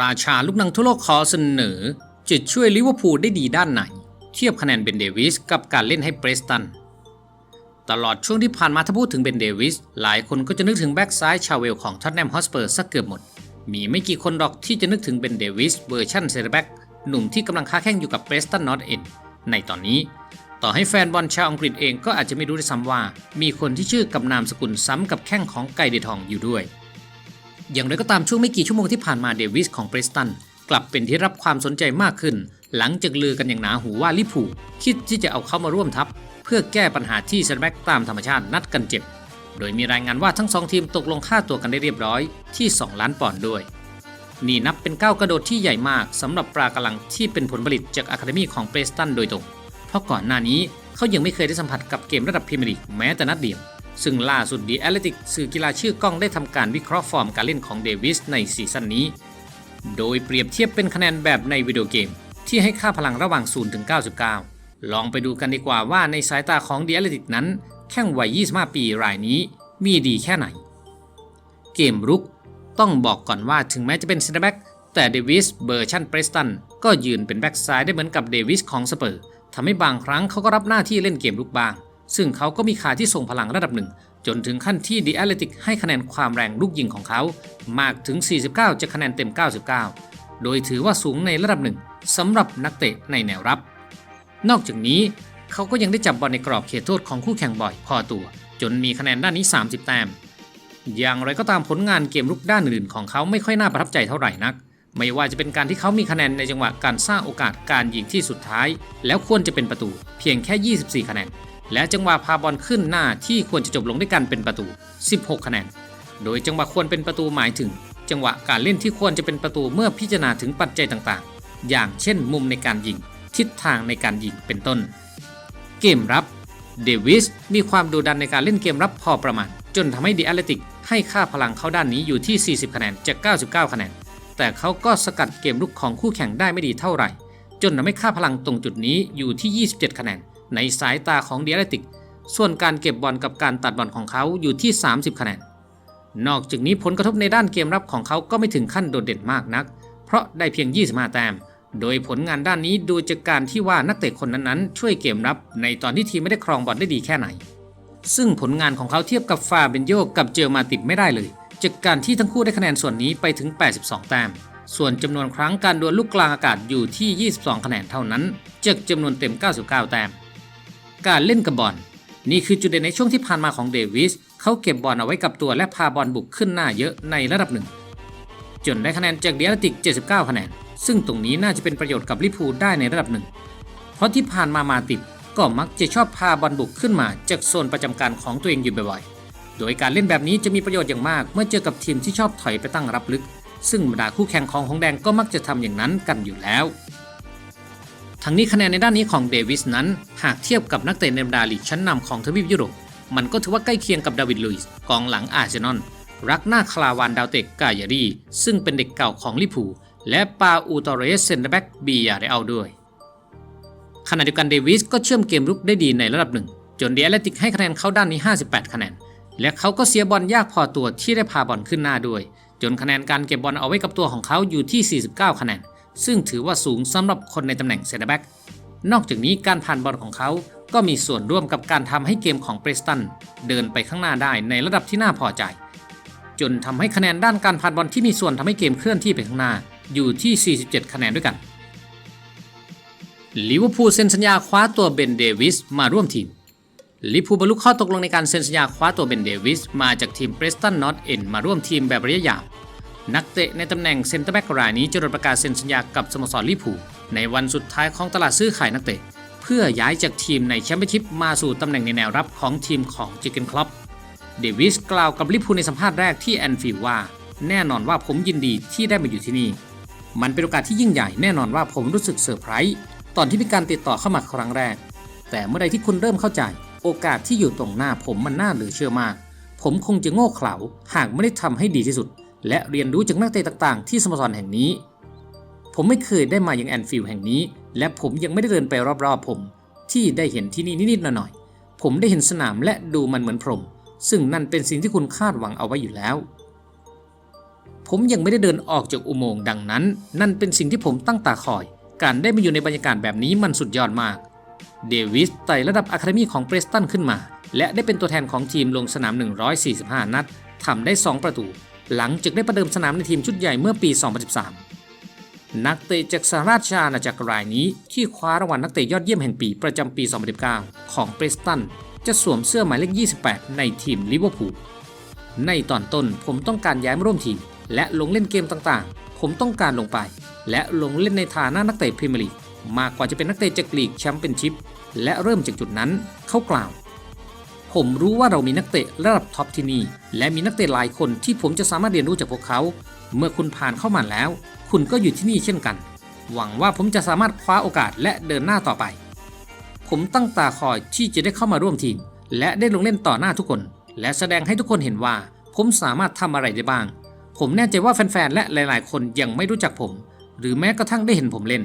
ราชาลูกนังทั่วโลกขอเสนอจะช่วยลิเวอร์พูลได้ดีด้านไหน เทียบคะแนนเบนเดวิสกับการเล่นให้เบรสตัน ตลอดช่วงที่ผ่านมาถ้าพูดถึงเบนเดวิส หลายคนก็จะนึกถึงแบ็กซ้ายชาวเวลของท็อตแนมฮอสเปอร์สักเกือบหมด มีไม่กี่คนหรอกที่จะนึกถึงเบนเดวิสเวอร์ชันเซอร์แบ็กหนุ่มที่กำลังค้าแข่งอยู่กับเบรสตันนอตเอ็นในตอนนี้ ต่อให้แฟนบอลชาวอังกฤษเองก็อาจจะไม่รู้ด้วยซ้ำว่า มีคนที่ชื่อกับนามสกุลซ้ำกับแข้งของไก่เดทองอยู่ด้วย อย่างไรก็ตามช่วงไม่กี่ชั่วโมงที่ผ่านมาเดวิสของเบรสตันกลับเป็นที่รับความสนใจมากขึ้น หลังจากลือกันอย่างหนาหูว่าลิพูคิดที่จะเอาเข้ามาร่วมทัพ เพื่อแก้ปัญหาที่เซนแบ็กตามธรรมชาตินัดกันเจ็บ โดยมีรายงานว่าทั้งสองทีมตกลงค่าตัวกันได้เรียบร้อยที่ 2 ล้านปอนด์ด้วย นี่นับเป็นก้าวกระโดดที่ใหญ่มากสำหรับปลากระลังที่เป็นผลผลิตจากอะคาเดมีของเบรสตันโดยตรง เพราะก่อนหน้านี้เขายังไม่เคยได้สัมผัสกับเกมระดับพรีเมียร์ลีกแม้แต่นัดเดียว ซึ่งล่าสุดดีแอตเลติกสื่อกีฬาชื่อกล้องได้ทำการวิเคราะห์ฟอร์มการเล่นของเดวิสในซีซั่นนี้ โดยเปรียบเทียบเป็นคะแนนแบบในวิดีโอเกม ที่ให้ค่าพลังระหว่าง 0 ถึง 99 ลองไปดูกันดีกว่าว่าในสายตาของดีแอตเลติกนั้น แข้งวัย 25 ปีรายนี้มีดีแค่ไหน เกมรุกต้องบอกก่อนว่าถึงแม้จะเป็นเซนเตอร์แบ็กแต่เดวิสเบอร์ชันเบรสตันก็ยืนเป็นแบ็กซ้ายได้เหมือนกับเดวิสของสเปอร์ทำให้บางครั้งเขาก็รับหน้าที่เล่นเกมลุกบ้าง ซึ่งเขาก็มีขาที่ส่งพลังระดับหนึ่ง จนถึงขั้นที่ดีแอตเลติกให้คะแนนความแรงลูกยิงของเขา มากถึง 49จะคะแนนเต็ม 99 โดยถือว่าสูงในระดับหนึ่งสำหรับนักเตะในแนวรับ นอกจากนี้เขาก็ยังได้จับบอลในกรอบเขตโทษของคู่แข่งบ่อยพอตัว จนมีคะแนนด้านนี้ 30 แต้ม อย่างไรก็ตามผลงานเกมลุกด้านอื่นของเขาไม่ค่อยน่าประทับใจเท่าไหร่นัก ไม่ว่าจะเป็นการที่เขามีคะแนนในจังหวะการสร้างโอกาสการยิงที่สุดท้าย แล้วควรจะเป็นประตู เพียงแค่ 24 คะแนน และจังหวะพาบอลขึ้นหน้าที่ควรจะจบลงด้วยกันเป็นประตู 16 คะแนน โดยจังหวะควรเป็นประตูหมายถึง จังหวะการเล่นที่ควรจะเป็นประตูเมื่อพิจารณาถึงปัจจัยต่างๆ อย่างเช่น มุมในการยิง ทิศทางในการยิงเป็นต้น เกมรับ เดวิสมีความดุดันในการเล่นเกมรับพอประมาณ จนทำให้ดีแอตเลติกให้ค่าพลังเขาด้านนี้อยู่ที่ 40 คะแนนจาก 99 คะแนน แต่เขาก็สกัดเกมลุกของคู่แข่งได้ไม่ดีเท่าไหร่ จนทำให้ค่าพลังตรงจุดนี้อยู่ที่ 27 คะแนน ในสายตาของเดีแอตเลติก ส่วนการเก็บบอลกับการตัดบอลของเขาอยู่ที่ 30 คะแนน นอกจากนี้ผลกระทบในด้านเกมรับของเขาก็ไม่ถึงขั้นโดดเด่นมากนัก เพราะได้เพียง 25 แต้ม โดยผลงานด้านนี้ดูจากการที่ว่านักเตะคนนั้นๆ ช่วยเกมรับในตอนที่ทีมไม่ได้ครองบอลได้ดีแค่ไหน ซึ่งผลงานของเขาเทียบกับฟาเบนโยกับเจอมาติบไม่ได้เลย จากการที่ทั้งคู่ได้คะแนนส่วนนี้ไปถึง 82 แต้ม ส่วนจำนวนครั้งการดวลลูกกลางอากาศอยู่ที่ 22 คะแนนเท่านั้นจากจำนวนเต็ม 99 แต้ม การเล่นกับบอล นี่คือจุดเด่นในช่วงที่ผ่านมาของเดวิส เขาเก็บบอลเอาไว้กับตัวและพาบอลบุกขึ้นหน้าเยอะในระดับหนึ่ง จนได้คะแนนจากเดียร์ติก 79 คะแนน ซึ่งตรงนี้น่าจะเป็นประโยชน์กับลิพูได้ในระดับหนึ่ง เพราะที่ผ่านมามาติดก็มักจะชอบพาบอลบุกขึ้นมาจากโซนประจำการของตัวเองอยู่บ่อยๆ โดยการเล่นแบบนี้จะมีประโยชน์อย่างมากเมื่อเจอกับทีมที่ชอบถอยไปตั้งรับลึก ซึ่งบรรดาคู่แข่งของหงแดงก็มักจะทำอย่างนั้นกันอยู่แล้วทั้งนี้คะแนนในด้านนี้ของเดวิสนั้น หากเทียบกับนักเตะในบรรดาลีกชั้นนำของทวีปยุโรปมันก็ถือว่าใกล้เคียงกับดาวิดลุยส์กองหลังอาร์เซนอลรักหน้าคลาวานดาวเตกกายารีซึ่งเป็นเด็กเก่าของลิพูและปาอูตอเรสเซนเตอร์แบ็กบียาเรอัลด้วยขณะเดียวกันเดวิสก็เชื่อมเกมรุกได้ดีในระดับหนึ่ง จนเดียแลติกให้คะแนนเขาด้านนี้ 58 คะแนน และเขาก็เสียบอลยากพอตัวที่ได้พาบอลขึ้นหน้าด้วย จนคะแนนการเก็บบอลเอาไว้กับตัวของเขาอยู่ที่ 49 คะแนน ซึ่งถือว่าสูงสำหรับคนในตำแหน่งเซนเตอร์แบ็กนอกจากนี้การผ่านบอลของเขาก็มีส่วนร่วมกับการทำให้เกมของเปรสตันเดินไปข้างหน้าได้ในระดับที่น่าพอใจ จนทำให้คะแนนด้านการผ่านบอลที่มีส่วนทำให้เกมเคลื่อนที่ไปข้างหน้าอยู่ที่ 47 คะแนนด้วยกันลิเวอร์พูลเซ็นสัญญาคว้าตัวเบนเดวิสมาร่วมทีม ลิพูบรรลุข้อตกลงในการเซ็นสัญญาคว้าตัวเบนเดวิสมาจากทีมเ r รสตันนอตเอ็นมาร่วมทีมแบบระยะยาวนักเตะในตำแหน่งเซนเตอร์แบ็กรายนี้จะประกาศเซ็นสัญญากับสโมสรลิพูในวันสุดท้ายของตลาดซื้อขายนักเตะ เพื่อย้ายจากทีมในแชมเปี้ยนชิพมาสู่ตำแหน่งในแนวรับของทีมของจิกเกนคลับเดวิสกล่าวกับลิพูในสัมภาษณ์แรกที่แอนฟิลว่า แน่นอนว่าผมยินดีที่ได้มาอยู่ที่นี่ มันเป็นโอกาสที่ยิ่งใหญ่แน่นอนว่าผมรู้สึกเซอร์ไพรส์ตอนที่มีการติดต่อเข้ามาครั้งแรก แต่เมื่อใดที่คุณเริ่มเข้าใจ โอกาสที่อยู่ตรงหน้าผมมันน่าเหลือเชื่อมาก ผมคงจะโง่เขลาหากไม่ได้ทำให้ดีที่สุด และเรียนรู้จากนักเตะต่างๆ ที่สโมสรแห่งนี้ ผมไม่เคยได้มายังแอนฟิลด์แห่งนี้ และผมยังไม่ได้เดินไปรอบๆผม ที่ได้เห็นที่นี่นิดๆหน่อยๆผมได้เห็นสนามและดูมันเหมือนพรม ซึ่งนั่นเป็นสิ่งที่คุณคาดหวังเอาไว้อยู่แล้วผผมยังไม่ได้เดินออกจากอุโมงค์ดังนั้น นั่นเป็นสิ่งที่ผมตั้งตาคอย การได้มาอยู่ในบรรยากาศแบบนี้มันสุดยอดมาก เดวิสไต่ระดับอะคาเดมีของเปรสตันขึ้นมา และได้เป็นตัวแทนของทีมลงสนาม 145 นัดทำได้ 2 ประตู หลังจากได้ประเดิมสนามในทีมชุดใหญ่เมื่อปี 2013 นักเตะจากสหราชอาณาจักรรายนี้ ที่คว้ารางวัลนักเตะยอดเยี่ยมแห่งปีประจำปี 2019 ของเปรสตันจะสวมเสื้อหมายเลข 28 ในทีมลิเวอร์พูลในตอนต้นผมต้องการย้ายมาร่วมทีม และลงเล่นเกมต่างๆ ผมต้องการลงไป และลงเล่นในฐานะนักเตะพรีเมียร์ลีกมากกว่าจะเป็นนักเตะจากลีกแชมเปี้ยนชิพ และเริ่มจากจุดนั้นเขากล่าว ผมรู้ว่าเรามีนักเตะระดับท็อปที่นี่ และมีนักเตะหลายคนที่ผมจะสามารถเรียนรู้จากพวกเขา เมื่อคุณผ่านเข้ามาแล้ว คุณก็อยู่ที่นี่เช่นกัน หวังว่าผมจะสามารถคว้าโอกาสและเดินหน้าต่อไป ผมตั้งตาคอยที่จะได้เข้ามาร่วมทีม และได้ลงเล่นต่อหน้าทุกคน และแสดงให้ทุกคนเห็นว่า ผมสามารถทำอะไรได้บ้าง ผมแน่ใจว่าแฟนๆและหลาย ๆ คนยังไม่รู้จักผม หรือแม้กระทั่งได้เห็นผมเล่น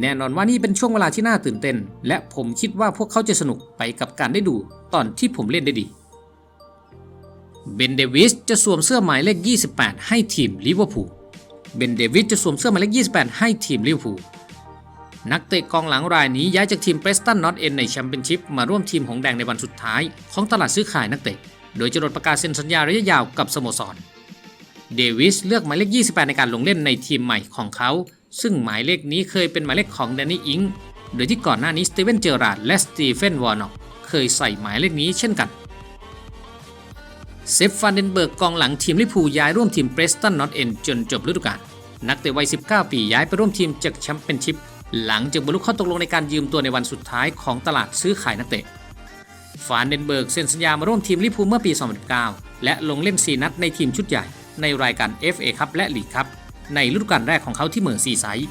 แน่นอนว่านี่เป็นช่วงเวลาที่น่าตื่นเต้น และผมคิดว่าพวกเขาจะสนุกไปกับการได้ดูตอนที่ผมเล่นได้ดี เบนเดวิสจะสวมเสื้อหมายเลข 28 ให้ทีมลิเวอร์พูล เบนเดวิสจะสวมเสื้อหมายเลข 28 ให้ทีมลิเวอร์พูล นักเตะกองหลังรายนี้ย้ายจากทีมเ r รสตันนอตเอ็นในแชมเปี้ยนชิพมาร่วมทีมหงแดงในวันสุดท้าย ของตลาดซื้อขายนักเตะ โดยจะลดประกาศเซ็นสัญญาระยะยาวกับสโมสร เดวิสเลือกหมายเลข 28 ในการลงเล่นในทีมใหม่ของเขา ซึ่งหมายเลขนี้เคยเป็นหมายเลขของแดนนี่อิงโดยที่ก่อนหน้านี้สตีเวนเจอราร์ดและสตีเฟนวอร์น็อกเคยใส่หมายเลขนี้เช่นกันเซฟฟานเดนเบิร์กกองหลังทีมลิพูย้ายร่วมทีมเ r รสตันนอตเอ็นจนจบฤดูกาลนักเตะวัย 19 ปีย้ายไปร่วมทีมจากแชมเปี้ยนชิพหลังจากบรรลุข้อตกลงในการยืมตัวในวันสุดท้ายของตลาดซื้อขายนักเตะ ฟานเดนเบิร์กเซ็นสัญญามาร่วมทีมลิพูเมื่อปี 2019 และลงเล่น 4 นัดในทีมชุดใหญ่ในรายการ FA คัพและลีกคัพ ในฤดูกาลแรกของเขาที่เมืองซีไซด์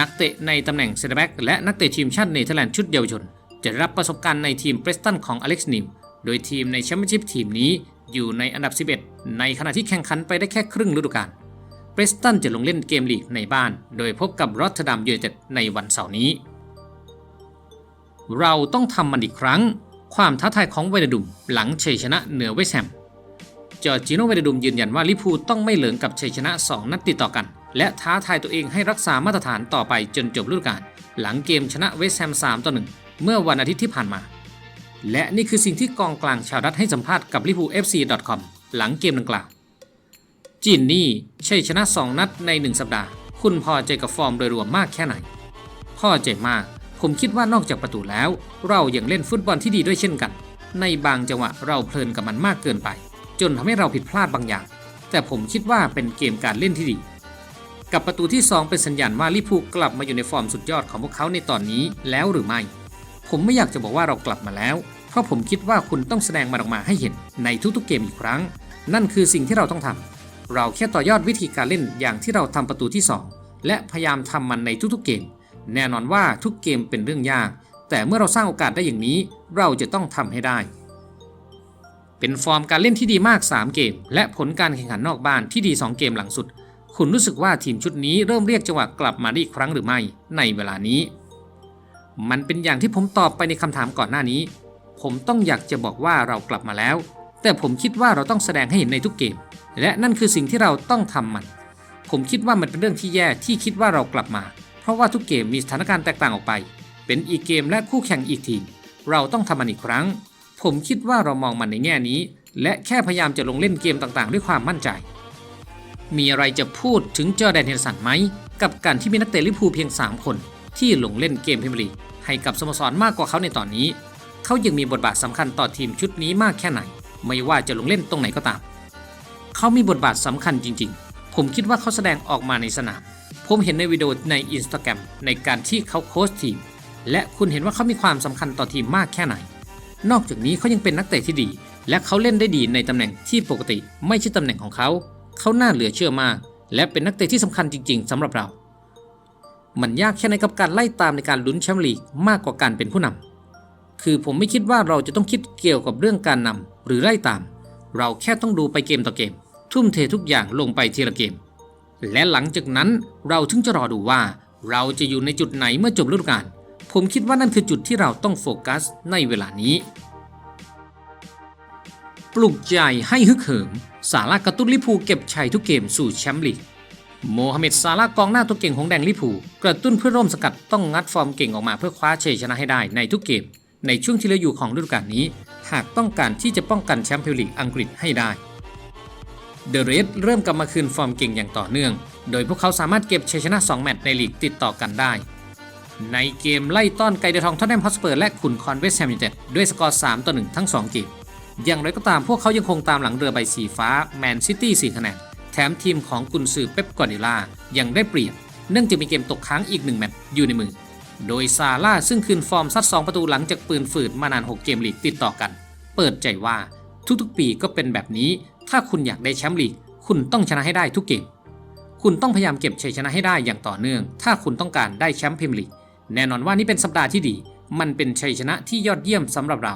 นักเตะในตำแหน่งเซนเตอร์แบ็กและนักเตะทีมชาติเนเธอร์แลนด์ชุดเยาวชน จะได้รับประสบการณ์ในทีมเ r รสตันของอเล็กซ์นิมโดยทีมในแชมเปี้ยนชิพทีมนี้อยู่ในอันดับ 11 ในขณะที่แข่งขันไปได้แค่ครึ่งฤดูกาลเปรสตันจะลงเล่นเกมลีกในบ้าน โดยพบกับรอตเทอร์ดัมยูไนเต็ดในวันเสาร์นี้ เราต้องทำมันอีกครั้ง ความท้าทายของเวเดดุมหลังชัยชนะเหนือเวสแฮม จอร์จิโนเวเดดุมยืนยันว่าลิพูต้องไม่เหลิงกับชัยชนะ 2 นัดติดต่อกัน และท้าทายตัวเองให้รักษามาตรฐานต่อไปจนจบฤดูกาลหลังเกมชนะเวสต์แฮม3ต่อ1เมื่อวันอาทิตย์ที่ผ่านมา และนี่คือสิ่งที่กองกลางชาวดัตให้สัมภาษณ์กับ l i v e r p o o l FC com หลังเกมดังกล่าวจินนี่ชัยชนะ 2 นัดใน 1 สัปดาห์ คุณพอใจกับฟอร์มโดยรวมมากแค่ไหนพอใจมาก ผมคิดว่านอกจากประตูแล้ว เรายัางเล่นฟุตบอลที่ดีด้วยเช่นกัน ในบางจังหวะเราเพลินกับมันมากเกินไป จนทำให้เราผิดพลาดบางอย่าง แต่ผมคิดว่าเป็นเกมการเล่นที่ดี กับประตูที่ 2 เป็นสัญญาณว่าลิพูกลับมาอยู่ในฟอร์มสุดยอดของพวกเขาในตอนนี้แล้วหรือไม่ ผมไม่อยากจะบอกว่าเรากลับมาแล้ว เพราะผมคิดว่าคุณต้องแสดงมันออกมาให้เห็นในทุกๆเกมอีกครั้ง นั่นคือสิ่งที่เราต้องทำเราแค่ต่อยอดวิธีการเล่นอย่างที่เราทำประตูที่ 2 และพยายามทำมันในทุกๆเกม แน่นอนว่าทุกเกมเป็นเรื่องยาก แต่เมื่อเราสร้างโอกาสได้อย่างนี้ เราจะต้องทำให้ได้ เป็นฟอร์มการเล่นที่ดีมาก 3 เกม และผลการแข่งขันนอกบ้านที่ดี 2 เกมหลังสุด คุณรู้สึกว่าทีมชุดนี้เริ่มเรียกจังหวะกลับมาได้อีกครั้งหรือไม่ในเวลานี้ มันเป็นอย่างที่ผมตอบไปในคำถามก่อนหน้านี้ ผมต้องอยากจะบอกว่าเรากลับมาแล้ว แต่ผมคิดว่าเราต้องแสดงให้เห็นในทุกเกม และนั่นคือสิ่งที่เราต้องทำมัน ผมคิดว่ามันเป็นเรื่องที่แย่ที่คิดว่าเรากลับมา เพราะว่าทุกเกมมีสถานการณ์แตกต่างออกไป เป็นอีกเกมและคู่แข่งอีกทีมเราต้องทำมันอีกครั้ง ผมคิดว่าเรามองมันในแง่นี้ และแค่พยายามจะลงเล่นเกมต่างๆ ด้วยความมั่นใจ มีอะไรจะพูดถึงจอแดนเฮนสันไหม กับการที่มีนักเตะลิเวอร์พูลเพียง 3 คน ที่ลงเล่นเกมพรีเมียร์ลีให้กับสโมสรมากกว่าเขาในตอนนี้ เขายังมีบทบาทสำคัญต่อทีมชุดนี้มากแค่ไหน ไม่ว่าจะลงเล่นตรงไหนก็ตาม เขามีบทบาทสำคัญจริง ๆ ผมคิดว่าเขาแสดงออกมาในสนาม ผมเห็นในวิดีโอในอินสตาแกรมในการที่เขาโค้ชทีม และคุณเห็นว่าเขามีความสำคัญต่อทีมมากแค่ไหน นอกจากนี้เขายังเป็นนักเตะที่ดี และเขาเล่นได้ดีในตำแหน่งที่ปกติไม่ใช่ตำแหน่งของเขา เขาน่าเหลือเชื่อมาก และเป็นนักเตะที่สำคัญจริง ๆสำหรับเรา มันยากแค่ไหนกับการไล่ตามในการลุ้นแชมป์ลีกมากกว่าการเป็นผู้นำคือผมไม่คิดว่าเราจะต้องคิดเกี่ยวกับเรื่องการนำหรือไล่ตาม เราแค่ต้องดูไปเกมต่อเกม ทุ่มเททุกอย่างลงไปทีละเกม และหลังจากนั้นเราถึงจะรอดูว่า เราจะอยู่ในจุดไหนเมื่อจบฤดูกาล ผมคิดว่านั่นคือจุดที่เราต้องโฟกัสในเวลานี้ ปลุกใจให้ฮึกเหิมซาร่ากระตุ้นลิพูเก็บชัยทุกเกมสู่แชมป์ลีกโมฮัมเหม็ดซาร่ากองหน้าตัวเก่งของแดงลิพูกระตุ้นเพื่อร่วมสกัดต้องงัดฟอร์มเก่งออกมาเพื่อคว้าชัยชนะให้ได้ในทุกเกม ในช่วงที่เหลืออยู่ของฤดูกาลนี้ หากต้องการที่จะป้องกันแชมป์พรีเมียร์ลีกอังกฤษให้ได้เดอะเรดเริ่มกลับมาคืนฟอร์มเก่งอย่างต่อเนื่อง โดยพวกเขาสามารถเก็บชัยชนะ 2 แมตช์ในลีกติดต่อกันได้ ในเกมไล่ต้อนไกเดอร์ทองท็อตแนมฮอตสเปอร์และขุนคอนเวสแฮมยูไนเต็ดด้วยสกอร์ 3 ต่อ 1 ทั้ง 2 เกม อย่างไรก็ตามพวกเขายังคงตามหลังเรือใบสีฟ้าแมนซิตี้4คะแนน แถมทีมของกุนซือเป๊ปกวาร์ดิโอลายังได้เปรียบ เนื่องจากมีเกมตกค้างอีก 1 แมตช์อยู่ในมือ โดยซาร่าซึ่งคืนฟอร์มซัด 2 ประตูหลังจากปืนฝืดมานาน 6 เกมลีกติดต่อกัน เปิดใจว่าทุกๆ ปีก็เป็นแบบนี้ ถ้าคุณอยากได้แชมป์ลีก คุณต้องชนะให้ได้ทุกเกม คุณต้องพยายามเก็บชัยชนะให้ได้อย่างต่อเนื่อง ถ้าคุณต้องการได้แชมป์พรีเมียร์ลีก แน่นอนว่านี่เป็นสัปดาห์ที่ดี มันเป็นชัยชนะที่ยอดเยี่ยมสำหรับเรา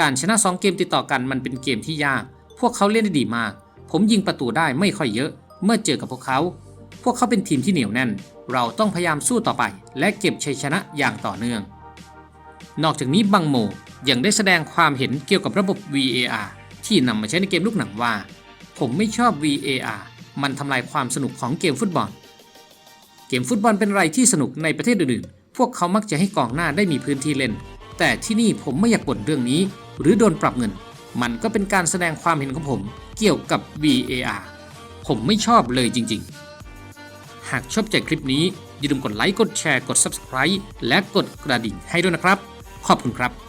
การชนะ 2 เกมติดต่อกันมันเป็นเกมที่ยาก พวกเขาเล่นได้ดีมาก ผมยิงประตูได้ไม่ค่อยเยอะ เมื่อเจอกับพวกเขา พวกเขาเป็นทีมที่เหนียวแน่น เราต้องพยายามสู้ต่อไป และเก็บชัยชนะอย่างต่อเนื่อง นอกจากนี้บังโมยังได้แสดงความเห็นเกี่ยวกับระบบ VAR ที่นำมาใช้ในเกมลูกหนังว่า ผมไม่ชอบ VAR มันทำลายความสนุกของเกมฟุตบอล เกมฟุตบอลเป็นอะไรที่สนุกในประเทศอื่น พวกเขามักจะให้กองหน้าได้มีพื้นที่เล่น แต่ที่นี่ผมไม่อยากบ่นเรื่องนี้ หรือโดนปรับเงิน มันก็เป็นการแสดงความเห็นของผม เกี่ยวกับ VAR ผมไม่ชอบเลยจริงๆ หากชอบใจคลิปนี้อย่าลืมกดไลค์ กดแชร์ กด Subscribe และกดกระดิ่งให้ด้วยนะครับ ขอบคุณครับ